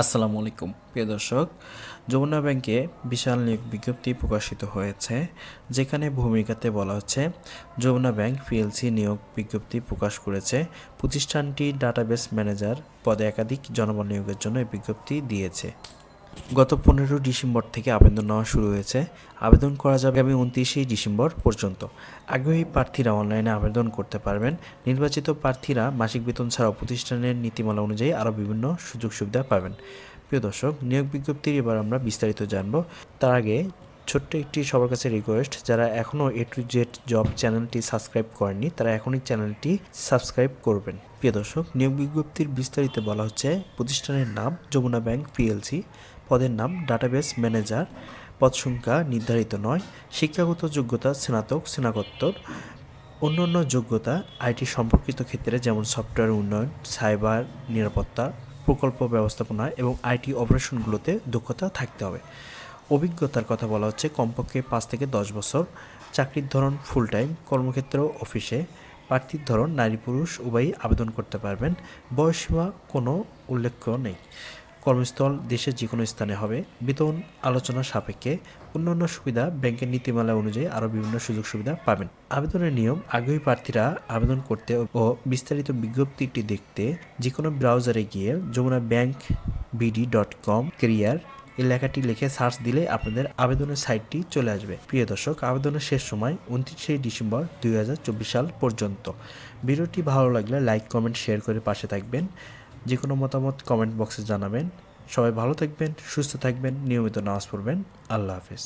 আসসালামু আলাইকুম, প্রিয় দর্শক। যমুনা ব্যাংকে বিশাল নিয়োগ বিজ্ঞপ্তি প্রকাশিত হয়েছে, যেখানে ভূমিকাতে বলা হচ্ছে, যমুনা ব্যাংক পিএলসি নিয়োগ বিজ্ঞপ্তি প্রকাশ করেছে। প্রতিষ্ঠানটি ডাটাবেস ম্যানেজার পদে একাধিক জনবল নিয়োগের জন্য এই বিজ্ঞপ্তি দিয়েছে। গত পনেরো ডিসেম্বর থেকে আবেদন নেওয়া শুরু হয়েছে। আবেদন করা যাবে আগামী উনত্রিশে ডিসেম্বর পর্যন্ত। আগ্রহী প্রার্থীরা অনলাইনে আবেদন করতে পারবেন। নির্বাচিত প্রার্থীরা মাসিক বেতন ছাড়াও প্রতিষ্ঠানের নীতিমালা অনুযায়ী আরও বিভিন্ন সুযোগ সুবিধা পাবেন। প্রিয় দর্শক, নিয়োগ বিজ্ঞপ্তির এবার আমরা বিস্তারিত জানব। তার আগে ছোট্ট একটি সবার কাছে রিকোয়েস্ট যারা এখনও এ টু জেড জব চ্যানেলটি সাবস্ক্রাইব করেননি, তারা এখনই চ্যানেলটি সাবস্ক্রাইব করবেন। প্রিয় দর্শক, নিয়োগ বিজ্ঞপ্তির বিস্তারিত বলা হচ্ছে, প্রতিষ্ঠানের নাম যমুনা ব্যাংক পিএলসি, পদের নাম ডাটাবেস ম্যানেজার, পদ সংখ্যা নির্ধারিত নয়, শিক্ষাগত যোগ্যতা স্নাতক, স্নাতকোত্তর, অন্যান্য যোগ্যতা, আইটি সম্পর্কিত ক্ষেত্রে যেমন সফটওয়্যার উন্নয়ন, সাইবার নিরাপত্তা, প্রকল্প ব্যবস্থাপনা এবং আইটি অপারেশনগুলোতে দক্ষতা থাকতে হবে। অভিজ্ঞতার কথা বলা হচ্ছে, কমপক্ষে পাঁচ থেকে দশ বছর, চাকরির ধরন ফুল টাইম কর্মক্ষেত্র অফিসে প্রার্থীর ধরন নারী পুরুষ উভয়ই আবেদন করতে পারবেন। বয়সীমা কোনো উল্লেখ্য নেই। কর্মস্থল দেশের যে কোনো স্থানে হবে। বেতন আলোচনা সাপেক্ষে অন্যান্য সুবিধা ব্যাংকের নীতিমালা অনুযায়ী আরও বিভিন্ন সুযোগ সুবিধা পাবেন। আবেদনের নিয়ম আগ্রহী প্রার্থীরা আবেদন করতে ও বিস্তারিত বিজ্ঞপ্তিটি দেখতে যে কোনো ব্রাউজারে গিয়ে Jamuna bank BD dot com career এই লেখাটি লিখে সার্চ দিলে আপনাদের আবেদনের সাইটটি চলে আসবে। প্রিয় দর্শক, আবেদনের শেষ সময় উনত্রিশে ডিসেম্বর দু হাজার চব্বিশ সাল পর্যন্ত। ভিডিওটি ভালো লাগলে লাইক, কমেন্ট, শেয়ার করে পাশে থাকবেন। যে কোনো মতামত কমেন্ট বক্সে জানাবেন। সবাই ভালো থাকবেন, সুস্থ থাকবেন, নিয়মিত নামাজ পড়বেন। আল্লাহ হাফেজ।